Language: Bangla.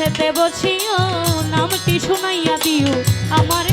কাছেতে বসিও নামটি শুনাইয়া দিও। আমার